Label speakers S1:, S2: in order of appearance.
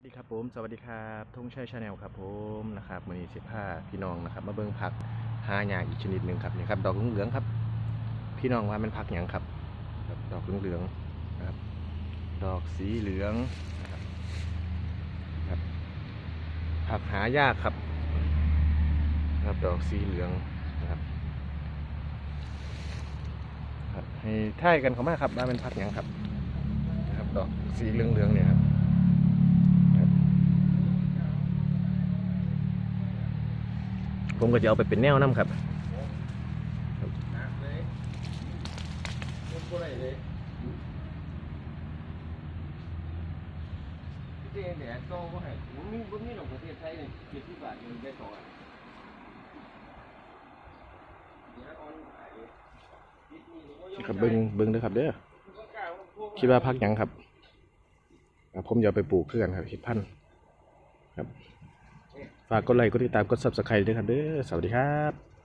S1: สวัสดีครับผมสวัสดีครับธงชัยชาแนลครับผมนะครับมือนี้สิบห้าพี่น้องนะครับ มาเบิ่งผักหาหยาอีกชนิดหนึ่งครับนี่ครับดอกเหลืองครับ พี่น้องว่ามันผักหยังครับ ดอกเหลืองครับ ดอกสีเหลืองครับครับผักหายากครับ ครับดอกสีเหลืองนะครับครับให้ท่ายกันเขามาครับว่าเป็นผักหยังครับ ครับ ดอกสีเหลืองๆเนี่ยครับ ผมก็จะเอาไปเป็นแนวน้ำครับครับเบิ้งเบิ้งด้ยครับเด้อคิดว่าพักยังครับ ผมจะไปปลูกเพื่อนครับคิดพันครับ ฝากกดไลค์กดติดตามกด subscribe ด้วยครับเด้อสวัสดีครับ